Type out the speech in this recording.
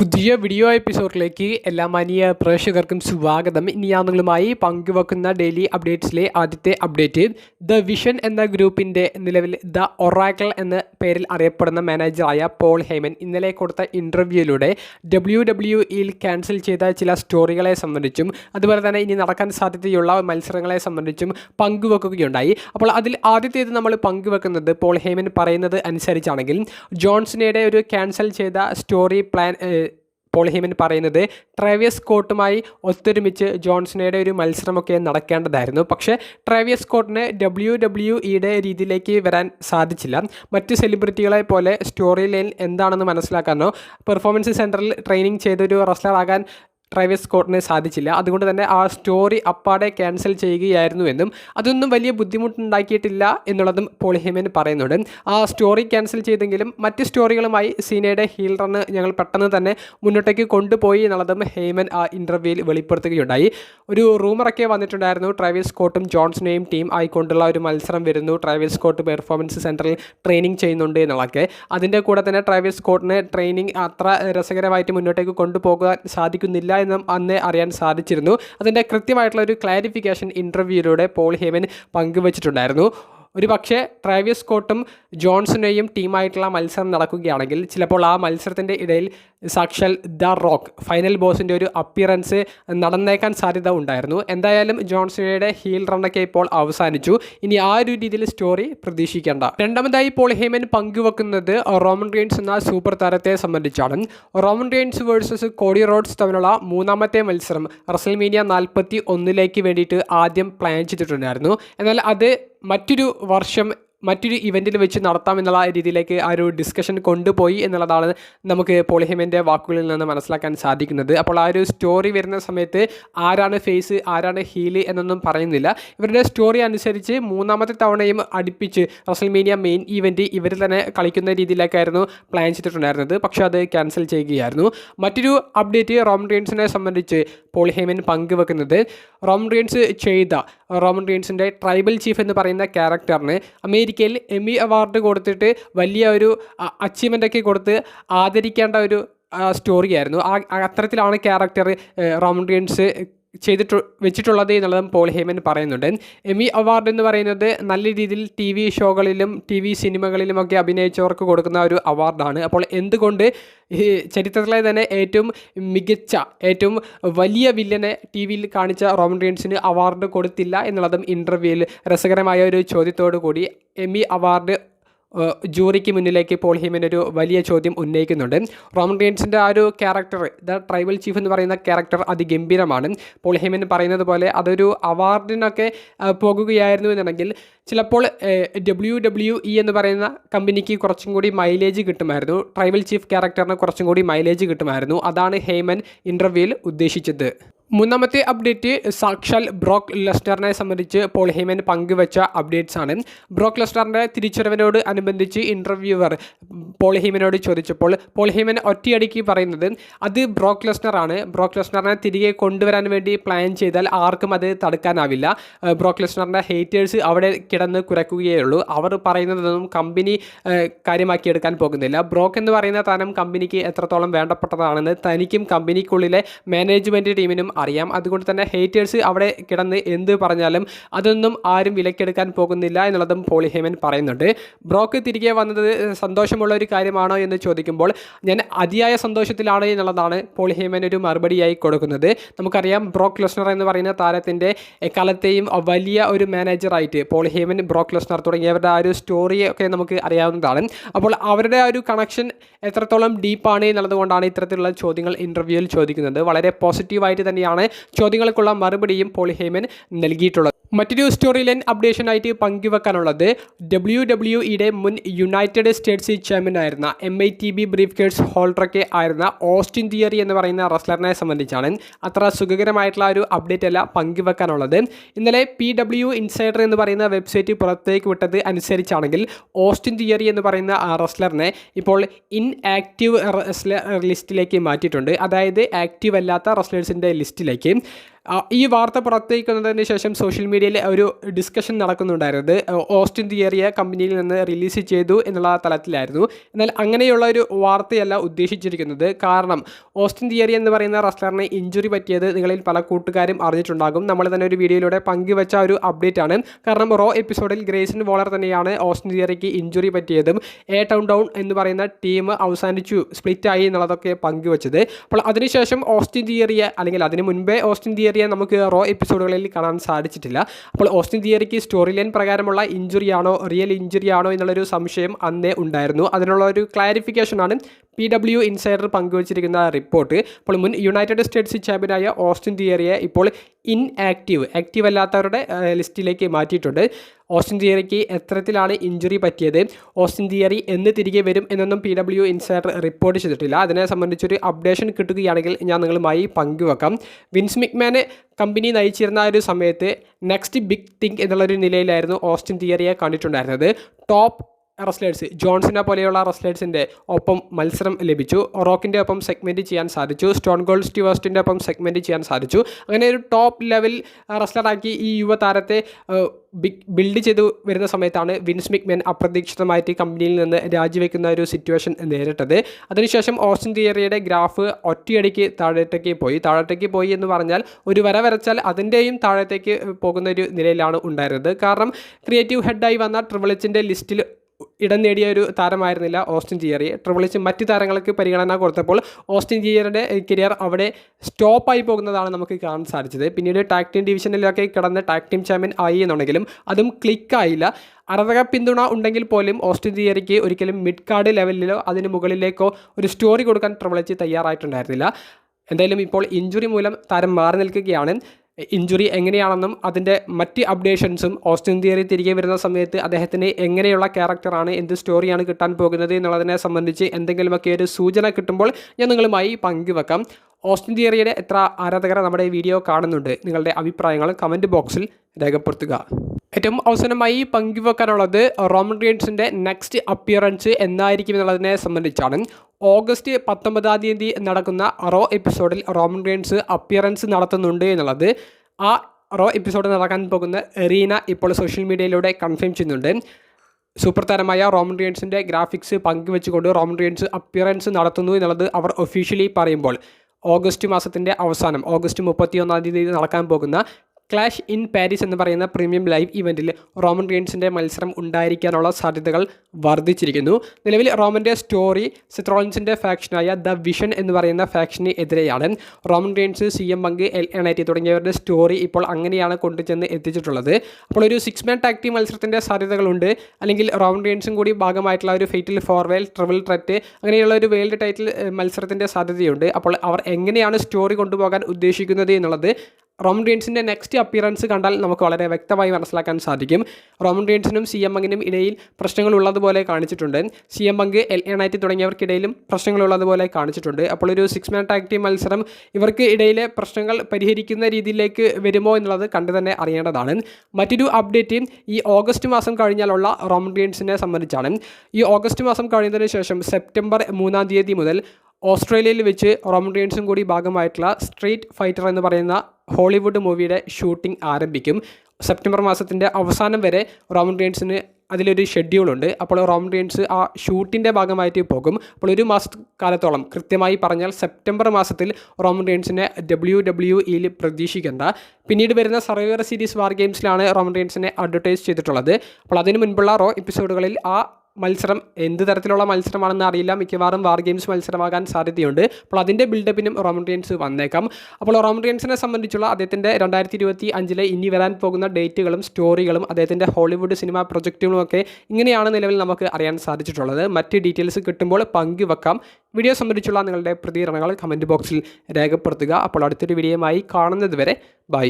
പുതിയ വീഡിയോ എപ്പിസോഡിലേക്ക് എല്ലാ മാന്യ പ്രേക്ഷകർക്കും സ്വാഗതം. ഇനി ഞാൻ നിങ്ങളുമായി പങ്കുവെക്കുന്ന ഡെയിലി അപ്ഡേറ്റ്സിലെ ആദ്യത്തെ അപ്ഡേറ്റ് ദ വിഷൻ എന്ന ഗ്രൂപ്പിന്റെ നിലവിൽ ദ ഒറാക്കിൾ എന്ന പേരിൽ അറിയപ്പെടുന്ന മാനേജറായ പോൾ ഹേമൻ ഇന്നലെ കൊടുത്ത ഇന്റർവ്യൂയിലൂടെ ഡബ്ല്യു ഡബ്ല്യു ഇയിൽ ക്യാൻസൽ ചെയ്ത ചില സ്റ്റോറികളെ സംബന്ധിച്ചും അതുപോലെ തന്നെ ഇനി നടക്കാൻ സാധ്യതയുള്ള മത്സരങ്ങളെ സംബന്ധിച്ചും പങ്കുവെക്കുകയുണ്ടായി. അപ്പോൾ അതിൽ ആദ്യത്തേത് നമ്മൾ പങ്കുവെക്കുന്നത് പോൾ ഹേമൻ പറയുന്നത് അനുസരിച്ചാണെങ്കിൽ ജോൺസിനയുടെ ഒരു ക്യാൻസൽ ചെയ്ത സ്റ്റോറി പ്ലാൻ പോൾ ഹീമൻ പറയുന്നത് ട്രേവിയസ് സ്കോട്ടുമായി ഒത്തൊരുമിച്ച് ജോൺസണയുടെ ഒരു മത്സരമൊക്കെ നടക്കേണ്ടതായിരുന്നു. പക്ഷേ ട്രേവിയസ് സ്കോട്ടിന് ഡബ്ല്യു ഡബ്ല്യു ഇയുടെ രീതിയിലേക്ക് വരാൻ സാധിച്ചില്ല. മറ്റ് സെലിബ്രിറ്റികളെ പോലെ സ്റ്റോറി ലൈൻ എന്താണെന്ന് മനസ്സിലാക്കാനോ പെർഫോമൻസ് സെന്ററിൽ ട്രെയിനിങ് ചെയ്തൊരു റെസ്ലർ ആകാൻ ട്രൈവസ് സ്കോട്ടിന് സാധിച്ചില്ല. അതുകൊണ്ട് തന്നെ ആ സ്റ്റോറി അപ്പാടെ ക്യാൻസൽ ചെയ്യുകയായിരുന്നു എന്നും അതൊന്നും വലിയ ബുദ്ധിമുട്ടുണ്ടാക്കിയിട്ടില്ല എന്നുള്ളതും പോളിഹേമൻ പറയുന്നുണ്ട്. ആ സ്റ്റോറി ക്യാൻസൽ ചെയ്തെങ്കിലും മറ്റ് സ്റ്റോറികളുമായി സീനയുടെ ഹീൽ ഞങ്ങൾ പെട്ടെന്ന് തന്നെ മുന്നോട്ടേക്ക് കൊണ്ടുപോയി എന്നുള്ളതും ഹേമൻ ആ ഇന്റർവ്യൂവിൽ വെളിപ്പെടുത്തുകയുണ്ടായി. ഒരു റൂമറൊക്കെ വന്നിട്ടുണ്ടായിരുന്നു. ട്രൈവസ് സ്കോട്ടും ജോൺസണെയും ടീം ആയിക്കൊണ്ടുള്ള ഒരു മത്സരം വരുന്നു. ട്രൈവസ് സ്കോട്ട് പെർഫോമൻസ് സെന്ററിൽ ട്രെയിനിങ് ചെയ്യുന്നുണ്ട് എന്നുള്ളതൊക്കെ. അതിന്റെ കൂടെ തന്നെ ട്രൈവസ് സ്കോട്ടിന് ട്രെയിനിങ് അത്ര രസകരമായിട്ട് മുന്നോട്ടേക്ക് കൊണ്ടുപോകാൻ സാധിക്കുന്നില്ല എന്നും അന്നേ അറിയാൻ സാധിച്ചിരുന്നു. അതിന്റെ കൃത്യമായിട്ടുള്ള ഒരു ക്ലാരിഫിക്കേഷൻ ഇന്റർവ്യൂയിലൂടെ പോൾ ഹേമൻ പങ്കുവച്ചിട്ടുണ്ടായിരുന്നു. ഒരു പക്ഷേ ട്രാവിയസ് സ്കോട്ടും ജോൺസണെയും ടീമായിട്ടുള്ള മത്സരം നടക്കുകയാണെങ്കിൽ ചിലപ്പോൾ ആ മത്സരത്തിന്റെ ഇടയിൽ സാക്ഷൽ ദ റോക്ക് ഫൈനൽ ബോസിന്റെ ഒരു അപ്പിയറൻസ് നടന്നേക്കാൻ സാധ്യത ഉണ്ടായിരുന്നു. എന്തായാലും ജോൺസണയുടെ ഹീൽ റണ്ണൊക്കെ ഇപ്പോൾ അവസാനിച്ചു. ഇനി ആ ഒരു രീതിയിൽ സ്റ്റോറി പ്രതീക്ഷിക്കേണ്ട. രണ്ടാമതായി പോൾ ഹേമൻ പങ്കുവെക്കുന്നത് റോമൻ റെയിൻസ് എന്ന സൂപ്പർ താരത്തെ സംബന്ധിച്ചാണ്. Roman Reigns versus Cody Rhodes തമ്മിലുള്ള മൂന്നാമത്തെ മത്സരം റസൽമീനിയ നാൽപ്പത്തി ഒന്നിലേക്ക് വേണ്ടിയിട്ട് ആദ്യം പ്ലാൻ ചെയ്തിട്ടുണ്ടായിരുന്നു. എന്നാൽ അത് മറ്റൊരു വർഷം മറ്റൊരു ഇവന്റിൽ വെച്ച് നടത്താം എന്നുള്ള രീതിയിലേക്ക് ആ ഒരു ഡിസ്കഷൻ കൊണ്ടുപോയി എന്നുള്ളതാണ് നമുക്ക് പോളിഹിമന്റെ വാക്കുകളിൽ നിന്ന് മനസ്സിലാക്കാൻ സാധിക്കുന്നത്. അപ്പോൾ ആ ഒരു സ്റ്റോറി വരുന്ന സമയത്ത് ആരാണ് ഫേസ് ആരാണ് ഹീൽ എന്നൊന്നും പറയുന്നില്ല. ഇവരുടെ സ്റ്റോറി അനുസരിച്ച് മൂന്നാമത്തെ തവണയും അടുപ്പിച്ച് റസൽമീനിയ മെയിൻ ഈവന്റ് ഇവർ തന്നെ കളിക്കുന്ന രീതിയിലേക്കായിരുന്നു പ്ലാൻ ചെയ്തിട്ടുണ്ടായിരുന്നത്. പക്ഷേ അത് ക്യാൻസൽ ചെയ്യുകയായിരുന്നു. മറ്റൊരു അപ്ഡേറ്റ് റോമൻ റീൻസിനെ സംബന്ധിച്ച് പോളിഹേമൻ ഹേമൻ പങ്കുവെക്കുന്നത്. റോമൻ റീൻസ് ചെയ്ത റോമൻ റീൻസിന്റെ ട്രൈബൽ ചീഫ് എന്ന് പറയുന്ന ക്യാരക്ടറിന് അമേരിക്കയിൽ എമി അവാർഡ് കൊടുത്തിട്ട് വലിയ ഒരു അച്ചീവ്മെന്റ് ഒക്കെ കൊടുത്ത് ആദരിക്കേണ്ട ഒരു സ്റ്റോറിയായിരുന്നു ആ അത്തരത്തിലാണ് ക്യാരക്ടർ റോമൻ റീൻസ് ചെയ്തിട്ട് വെച്ചിട്ടുള്ളത് എന്നുള്ളതും പോൾ ഹേമൻ പറയുന്നുണ്ട്. എമി അവാർഡ് എന്ന് പറയുന്നത് നല്ല രീതിയിൽ ടി വി ഷോകളിലും ടി വി സിനിമകളിലുമൊക്കെ അഭിനയിച്ചവർക്ക് കൊടുക്കുന്ന ഒരു അവാർഡാണ്. അപ്പോൾ എന്തുകൊണ്ട് ഈ ചരിത്രത്തിലെ തന്നെ ഏറ്റവും മികച്ച ഏറ്റവും വലിയ വില്ലനെ ടി വിയിൽ കാണിച്ച റോമൻ റീൻസിന് അവാർഡ് കൊടുത്തില്ല എന്നുള്ളതും ഇന്റർവ്യൂവിൽ രസകരമായ ഒരു ചോദ്യത്തോടു കൂടി എമി അവാർഡ് ജൂറിക്ക് മുന്നിലേക്ക് പോൾ ഹീമൻ ഒരു വലിയ ചോദ്യം ഉന്നയിക്കുന്നുണ്ട്. റോമൻ റീൻസിന്റെ ആ ഒരു ക്യാരക്ടർ ദ ട്രൈബൽ ചീഫ് എന്ന് പറയുന്ന ക്യാരക്ടർ അതിഗംഭീരമാണ്. പോൾ ഹീമൻ പറയുന്നത് പോലെ അതൊരു അവാർഡിനൊക്കെ പോകുകയായിരുന്നു എന്നുണ്ടെങ്കിൽ ചിലപ്പോൾ ഡബ്ല്യു ഡബ്ല്യു ഇ എന്ന് പറയുന്ന കമ്പനിക്ക് കുറച്ചും കൂടി മൈലേജ് കിട്ടുമായിരുന്നു. ട്രൈബൽ ചീഫ് ക്യാരക്ടറിന് കുറച്ചും കൂടി മൈലേജ് കിട്ടുമായിരുന്നു. അതാണ് ഹേമൻ ഇന്റർവ്യൂവിൽ ഉദ്ദേശിച്ചത്. മൂന്നാമത്തെ അപ്ഡേറ്റ് സാക്ഷാൽ ബ്രോക്ക് ലെസ്റ്ററിനെ സംബന്ധിച്ച് പോൾ ഹേമൻ പങ്കുവച്ച അപ്ഡേറ്റ്സ് ആണ്. ബ്രോക്ക് ലെസ്റ്ററിന്റെ തിരിച്ചുവരവിനോട് അനുബന്ധിച്ച് ഇന്റർവ്യൂവർ പോൾ ഹേമനോട് ചോദിച്ചപ്പോൾ പോൾ ഹേമൻ ഒറ്റയടിക്ക് പറയുന്നത് അത് ബ്രോക്ക് ലെസ്നർ ആണ് ബ്രോക്ക് ലെസ്റ്ററിനെ തിരികെ കൊണ്ടുവരാൻ വേണ്ടി പ്ലാൻ ചെയ്താൽ ആർക്കും അത് തടുക്കാനാവില്ല. ബ്രോക്ക് ലെസ്റ്ററിന്റെ ഹേറ്റേഴ്സ് അവിടെ കിടന്ന് കുരക്കുകയേ ഉള്ളൂ അവർ പറയുന്നതൊന്നും കമ്പനി കാര്യമാക്കിയെടുക്കാൻ പോകുന്നില്ല. ബ്രോക്ക് എന്ന് പറയുന്ന താരം കമ്പനിക്ക് എത്രത്തോളം വേണ്ടപ്പെട്ടതാണെന്ന് തനിക്കും കമ്പനിക്കുള്ളിലെ മാനേജ്മെന്റ് ടീമിനും അറിയാം. അതുകൊണ്ട് തന്നെ ഹേറ്റേഴ്സ് അവിടെ കിടന്ന് എന്ത് പറഞ്ഞാലും അതൊന്നും ആരും വിലക്കെടുക്കാൻ പോകുന്നില്ല എന്നുള്ളതും പോളി ഹേമൻ പറയുന്നുണ്ട്. ബ്രോക്ക് തിരികെ വന്നത് സന്തോഷമുള്ള ഒരു കാര്യമാണോ എന്ന് ചോദിക്കുമ്പോൾ ഞാൻ അതിയായ സന്തോഷത്തിലാണ് എന്നുള്ളതാണ് പോളി ഹേമൻ ഒരു മറുപടിയായി കൊടുക്കുന്നത്. നമുക്കറിയാം ബ്രോക്ക് ലെസ്നർ എന്ന് പറയുന്ന താരത്തിന്റെ എക്കാലത്തെയും വലിയ ഒരു മാനേജറായിട്ട് പോളി ഹേമൻ ബ്രോക്ക് ലെസ്നർ തുടങ്ങിയവരുടെ ആ ഒരു സ്റ്റോറിയൊക്കെ നമുക്ക് അറിയാവുന്നതാണ്. അപ്പോൾ അവരുടെ ആ ഒരു കണക്ഷൻ എത്രത്തോളം ഡീപ്പാണ് എന്നുള്ളത് കൊണ്ടാണ് ഇത്തരത്തിലുള്ള ചോദ്യങ്ങൾ ഇന്റർവ്യൂവിൽ ചോദിക്കുന്നത്. വളരെ പോസിറ്റീവായിട്ട് തന്നെയാണ് ചോദ്യങ്ങൾക്കുള്ള മറുപടിയും പോളിഹേമൻ ഹേമൻ നൽകിയിട്ടുള്ളത്. മറ്റൊരു സ്റ്റോറി ലൈൻ അപ്ഡേഷൻ ആയിട്ട് പങ്കുവെക്കാനുള്ളത് ഡബ്ല്യു ഡബ്ല്യു ഇയുടെ മുൻ യുണൈറ്റഡ് സ്റ്റേറ്റ്സ് ചെയർമാൻ ആയിരുന്ന M I T B briefcase ഹോൾഡറൊക്കെ ആയിരുന്ന ഓസ്റ്റിൻ തിയറി എന്ന് പറയുന്ന റസ്ലറിനെ സംബന്ധിച്ചാണ് അത്ര സുഖകരമായിട്ടുള്ള ഒരു അപ്ഡേറ്റ് അല്ല പങ്കുവെക്കാനുള്ളത്. ഇന്നലെ പി ഡബ്ല്യു ഇൻസൈഡർ എന്ന് പറയുന്ന വെബ്സൈറ്റ് പുറത്തേക്ക് വിട്ടത് അനുസരിച്ചാണെങ്കിൽ ഓസ്റ്റിൻ തിയറി എന്ന് പറയുന്ന റസ്ലറിനെ ഇപ്പോൾ ഇൻ ആക്റ്റീവ് റസ്ലർ ലിസ്റ്റിലേക്ക് മാറ്റിയിട്ടുണ്ട്. അതായത് ആക്റ്റീവ് അല്ലാത്ത റസ്ലേഴ്സിന്റെ ലിസ്റ്റിലേക്ക് ഈ വാർത്ത പുറത്തേക്ക് വന്നതിന് ശേഷം സോഷ്യൽ മീഡിയയിൽ ഒരു ഡിസ്കഷൻ നടക്കുന്നുണ്ടായിരുന്നത് ഓസ്റ്റിൻ തിയറിയെ കമ്പനിയിൽ നിന്ന് റിലീസ് ചെയ്തു എന്നുള്ള തലത്തിലായിരുന്നു. എന്നാൽ അങ്ങനെയുള്ള ഒരു വാർത്തയല്ല ഉദ്ദേശിച്ചിരിക്കുന്നത്. കാരണം ഓസ്റ്റിൻ തിയറി എന്ന് പറയുന്ന റസ്ലറിന് ഇഞ്ചുറി പറ്റിയത് നിങ്ങളിൽ പല കൂട്ടുകാരും അറിഞ്ഞിട്ടുണ്ടാകും. നമ്മൾ തന്നെ ഒരു വീഡിയോയിലൂടെ പങ്കുവച്ച ഒരു അപ്ഡേറ്റ് ആണ്. കാരണം റോ എപ്പിസോഡിൽ ഗ്രേസൻ വോളർ തന്നെയാണ് ഓസ്റ്റിൻ തിയറിക്ക് ഇഞ്ചുറി പറ്റിയതും എ ടൗൺ ഡൗൺ എന്ന് പറയുന്ന ടീം അവസാനിച്ചു സ്പ്ലിറ്റ് ആയി എന്നുള്ളതൊക്കെ പങ്കുവച്ചത്. അപ്പോൾ അതിനുശേഷം ഓസ്റ്റിൻ തിയറിയെ അല്ലെങ്കിൽ അതിന് മുൻപേ ഓസ്റ്റിൻ തിയറിയെ നമുക്ക് റോ എപ്പിസോഡുകളിൽ കാണാൻ സാധിച്ചിട്ടില്ല. അപ്പോൾ ഓസ്റ്റിൻ തിയറിക്ക് സ്റ്റോറി ലൈൻ പ്രകാരമുള്ള ഇഞ്ചുറി ആണോ റിയൽ ഇഞ്ചുറി ആണോ എന്നുള്ളൊരു സംശയം അന്നേ ഉണ്ടായിരുന്നു. അതിനുള്ള ഒരു ക്ലാരിഫിക്കേഷനാണ് പി ഡബ്ല്യു ഇൻസൈഡർ പങ്കുവച്ചിരിക്കുന്ന റിപ്പോർട്ട് അപ്പോൾ മുൻ യുണൈറ്റഡ് സ്റ്റേറ്റ്സ് ചാമ്പ്യനായ ഓസ്റ്റിൻ തിയറിയെ ഇപ്പോൾ ഇൻ ആക്റ്റീവ് ആക്റ്റീവ് അല്ലാത്തവരുടെ ലിസ്റ്റിലേക്ക് മാറ്റിയിട്ടുണ്ട്. ഓസ്റ്റിൻ തിയറിക്ക് എത്തരത്തിലാണ് ഇഞ്ചുറി പറ്റിയത്? ഓസ്റ്റിൻ തിയറി എന്ന് തിരികെ വരും എന്നൊന്നും പി ഡബ്ല്യു ഇൻസൈഡർ റിപ്പോർട്ട് ചെയ്തിട്ടില്ല. അതിനെ സംബന്ധിച്ചൊരു അപ്ഡേഷൻ കിട്ടുകയാണെങ്കിൽ ഞാൻ നിങ്ങളുമായി പങ്കുവെക്കാം. വിൻസ് മിക്മാനെ കമ്പനി നയിച്ചിരുന്ന ഒരു സമയത്ത് നെക്സ്റ്റ് ബിഗ് തിങ് എന്നുള്ളൊരു നിലയിലായിരുന്നു ഓസ്റ്റിൻ തിയറിയെ കണ്ടിട്ടുണ്ടായിരുന്നത്. ടോപ്പ് റസ്ലേഴ്സ് ജോൺസിനെ പോലെയുള്ള റസ്ലേഴ്സിന്റെ ഒപ്പം മത്സരം ലഭിച്ചു. റോക്കിന്റെ ഒപ്പം സെഗ്മെന്റ് ചെയ്യാൻ സാധിച്ചു. സ്റ്റോൺ ഗോൾഡ് സ്റ്റീവേഴ്സ്റ്റിന്റെ ഒപ്പം സെഗ്മെന്റ് ചെയ്യാൻ സാധിച്ചു. അങ്ങനെ ഒരു ടോപ്പ് ലെവൽ റസ്ലറാക്കി ഈ യുവതാരത്തെ ബിഗ് ബിൽഡ് ചെയ്തു വരുന്ന സമയത്താണ് വിൻസ് മിക്മെൻ അപ്രതീക്ഷിതമായിട്ട് കമ്പനിയിൽ നിന്ന് രാജിവെക്കുന്ന ഒരു സിറ്റുവേഷൻ നേരിട്ടത്. അതിനുശേഷം ഓസ്റ്റിൻ തിയറിയുടെ ഗ്രാഫ് ഒറ്റയടിക്ക് താഴത്തേക്ക് പോയി. താഴത്തേക്ക് പോയി എന്ന് പറഞ്ഞാൽ ഒരു വര വരച്ചാൽ അതിന്റെയും താഴത്തേക്ക് പോകുന്ന ഒരു നിലയിലാണ് ഉണ്ടായിരുന്നത്. കാരണം ക്രിയേറ്റീവ് ഹെഡായി വന്ന ട്രിവിളിച്ചിന്റെ ലിസ്റ്റിൽ ഇടം നേടിയ ഒരു താരമായിരുന്നില്ല ഓസ്റ്റിൻ ജിയറി ട്രിപ്പിളിച്ച് മറ്റ് താരങ്ങൾക്ക് പരിഗണന കൊടുത്തപ്പോൾ ഓസ്റ്റിൻ ജിയറിന്റെ കരിയർ അവിടെ സ്റ്റോപ്പായി പോകുന്നതാണ് നമുക്ക് കാണാൻ സാധിച്ചത്. പിന്നീട് ടാക് ടീം ഡിവിഷനിലൊക്കെ കിടന്ന് ടാക് ടീം ചാമ്പ്യൻ ആയി എന്നുണ്ടെങ്കിലും അതും ക്ലിക്കായില്ല അർഹക പിന്തുണ ഉണ്ടെങ്കിൽ പോലും ഓസ്റ്റിൻ ജിയറിക്ക് ഒരിക്കലും മിഡ് കാർഡ് ലെവലിലോ അതിന് മുകളിലേക്കോ ഒരു സ്റ്റോറി കൊടുക്കാൻ ട്രിപ്പിളിച്ച് തയ്യാറായിട്ടുണ്ടായിരുന്നില്ല. എന്തായാലും ഇപ്പോൾ ഇഞ്ചുറി മൂലം താരം മാറി നിൽക്കുകയാണ്. ഇഞ്ചുറി എങ്ങനെയാണെന്നും അതിന്റെ മറ്റ് അപ്ഡേഷൻസും ഓസ്റ്റിൻ തിയറി തിരികെ വരുന്ന സമയത്ത് അദ്ദേഹത്തിന് എങ്ങനെയുള്ള ക്യാരക്ടറാണ് എന്ത് സ്റ്റോറിയാണ് കിട്ടാൻ പോകുന്നത് എന്നുള്ളതിനെ സംബന്ധിച്ച് എന്തെങ്കിലുമൊക്കെ ഒരു സൂചന കിട്ടുമ്പോൾ ഞാൻ നിങ്ങളുമായി പങ്കുവെക്കാം. ഓസ്റ്റിൻ തിയറിയുടെ എത്ര ആരാധകരെ നമ്മുടെ വീഡിയോ കാണുന്നുണ്ട്? നിങ്ങളുടെ അഭിപ്രായങ്ങൾ കമന്റ് ബോക്സിൽ രേഖപ്പെടുത്തുക. ഏറ്റവും അവസാനമായി പങ്കുവെക്കാനുള്ളത് റോമൻ റീൻസിന്റെ നെക്സ്റ്റ് അപ്പിയറൻസ് എന്നായിരിക്കും എന്നുള്ളതിനെ സംബന്ധിച്ചാണ്. ഓഗസ്റ്റ് പത്തൊമ്പതാം തീയതി നടക്കുന്ന റോ എപ്പിസോഡിൽ റോമൻ റീൻസ് അപ്പിയറൻസ് നടത്തുന്നുണ്ട് എന്നുള്ളത് ആ റോ എപ്പിസോഡ് നടക്കാൻ പോകുന്ന എറീന ഇപ്പോൾ സോഷ്യൽ മീഡിയയിലൂടെ കൺഫേം ചെയ്യുന്നുണ്ട്. സൂപ്പർ താരമായ റോമൻ റിയൻസിന്റെ ഗ്രാഫിക്സ് പങ്കുവെച്ചുകൊണ്ട് റോമൻ റിയൻസ് അപ്പിയറൻസ് നടത്തുന്നു എന്നുള്ളത് അവർ ഒഫീഷ്യലി പറയുമ്പോൾ. ഓഗസ്റ്റ് മാസത്തിന്റെ അവസാനം ഓഗസ്റ്റ് മുപ്പത്തിയൊന്നാം തീയതി നടക്കാൻ പോകുന്ന ക്ലാഷ് ഇൻ പാരീസ് എന്ന് പറയുന്ന പ്രീമിയം ലൈവ് ഇവന്റിൽ റോമൻ റീൻസിന്റെ മത്സരം ഉണ്ടായിരിക്കാനുള്ള സാധ്യതകൾ വർദ്ധിച്ചിരിക്കുന്നു. നിലവിൽ റോമന്റെ സ്റ്റോറി സിത്രോളിൻസിന്റെ ഫാക്ഷനായ ദ വിഷൻ എന്ന് പറയുന്ന ഫാക്ഷന് എതിരെയാണ്. Roman Reigns C M Punk L T തുടങ്ങിയവരുടെ സ്റ്റോറി ഇപ്പോൾ അങ്ങനെയാണ് കൊണ്ടുചെന്ന് എത്തിച്ചിട്ടുള്ളത്. അപ്പോൾ ഒരു സിക്സ് മാൻ ടാക്ടി മത്സരത്തിന്റെ സാധ്യതകളുണ്ട്. അല്ലെങ്കിൽ റോമൻ റീൻസും കൂടി ഭാഗമായിട്ടുള്ള ഒരു ഫെയ്റ്റിൽ ഫോർവേൽ ട്രിവിൾ ട്രെറ്റ് അങ്ങനെയുള്ള ഒരു വേൾഡ് ടൈറ്റിൽ മത്സരത്തിന്റെ സാധ്യതയുണ്ട്. അപ്പോൾ അവർ എങ്ങനെയാണ് സ്റ്റോറി കൊണ്ടുപോകാൻ ഉദ്ദേശിക്കുന്നത് എന്നുള്ളത് റോമൻ റീൻസിന്റെ നെക്സ്റ്റ് അപ്പിയറൻസ് കണ്ടാൽ നമുക്ക് വളരെ വ്യക്തമായി മനസ്സിലാക്കാൻ സാധിക്കും. റോമൻ റീൻസിനും സി എം എങ്ങിനും ഇടയിൽ പ്രശ്നങ്ങൾ ഉള്ളതുപോലെ കാണിച്ചിട്ടുണ്ട്. C M Punk L T തുടങ്ങിയവർക്കിടയിലും പ്രശ്നങ്ങൾ ഉള്ളതുപോലെ കാണിച്ചിട്ടുണ്ട്. അപ്പോൾ ഒരു സിക്സ് മാൻ ടാക് ടീം മത്സരം ഇവർക്ക് ഇടയിലെ പ്രശ്നങ്ങൾ പരിഹരിക്കുന്ന രീതിയിലേക്ക് വരുമോ എന്നുള്ളത് കണ്ടു തന്നെ അറിയേണ്ടതാണ്. മറ്റൊരു അപ്ഡേറ്റ് ഈ ഓഗസ്റ്റ് മാസം കഴിഞ്ഞാലുള്ള റോമൻ റീൻസിനെ സംബന്ധിച്ചാണ്. ഈ ഓഗസ്റ്റ് മാസം കഴിയുന്നതിന് ശേഷം സെപ്റ്റംബർ മൂന്നാം തീയതി മുതൽ ഓസ്ട്രേലിയയിൽ വെച്ച് റോമൻ റീൻസും കൂടി ഭാഗമായിട്ടുള്ള സ്ട്രീറ്റ് ഫൈറ്റർ എന്ന് പറയുന്ന ഹോളിവുഡ് മൂവിയുടെ ഷൂട്ടിംഗ് ആരംഭിക്കും. സെപ്റ്റംബർ മാസത്തിന്റെ അവസാനം വരെ റോമൻ റീൻസിന് അതിലൊരു ഷെഡ്യൂളുണ്ട് അപ്പോൾ റോമൻ റീൻസ് ആ ഷൂട്ടിന്റെ ഭാഗമായിട്ട് പോകും. അപ്പോൾ ഒരു മാസക്കാലത്തോളം കൃത്യമായി പറഞ്ഞാൽ സെപ്റ്റംബർ മാസത്തിൽ റോമൻ റീൻസിനെ ഡബ്ല്യു ഡബ്ല്യു ഇയിൽ പ്രതീക്ഷിക്കേണ്ട. പിന്നീട് വരുന്ന സർവൈവർ സീരീസ് വാർ ഗെയിംസിലാണ് റോമൻ റീൻസിനെ അഡ്വർടൈസ് ചെയ്തിട്ടുള്ളത്. അപ്പോൾ അതിന് മുൻപുള്ള റോ എപ്പിസോഡുകളിൽ ആ മത്സരം എന്ത് തരത്തിലുള്ള മത്സരമാണെന്ന് അറിയില്ല. മിക്കവാറും വാർ ഗെയിംസ് മത്സരമാകാൻ സാധ്യതയുണ്ട്. അപ്പോൾ അതിന്റെ ബിൽഡപ്പിനും റോമൻ റിയൻസ് വന്നേക്കാം. അപ്പോൾ റോമൻ സംബന്ധിച്ചുള്ള അദ്ദേഹത്തിന്റെ രണ്ടായിരത്തി ഇരുപത്തി അഞ്ചിലെ ഇനി വരാൻ പോകുന്ന ഡേറ്റുകളും സ്റ്റോറികളും അദ്ദേഹത്തിന്റെ ഹോളിവുഡ് സിനിമ പ്രൊജക്റ്റുകളും ഒക്കെ ഇങ്ങനെയാണ് നിലവിൽ നമുക്ക് അറിയാൻ സാധിച്ചിട്ടുള്ളത്. മറ്റ് ഡീറ്റെയിൽസ് കിട്ടുമ്പോൾ പങ്കുവെക്കാം. വീഡിയോ സംബന്ധിച്ചുള്ള നിങ്ങളുടെ പ്രതികരണങ്ങൾ കമന്റ് ബോക്സിൽ രേഖപ്പെടുത്തുക. അപ്പോൾ അടുത്തൊരു വീഡിയോയുമായി കാണുന്നത് വരെ ബൈ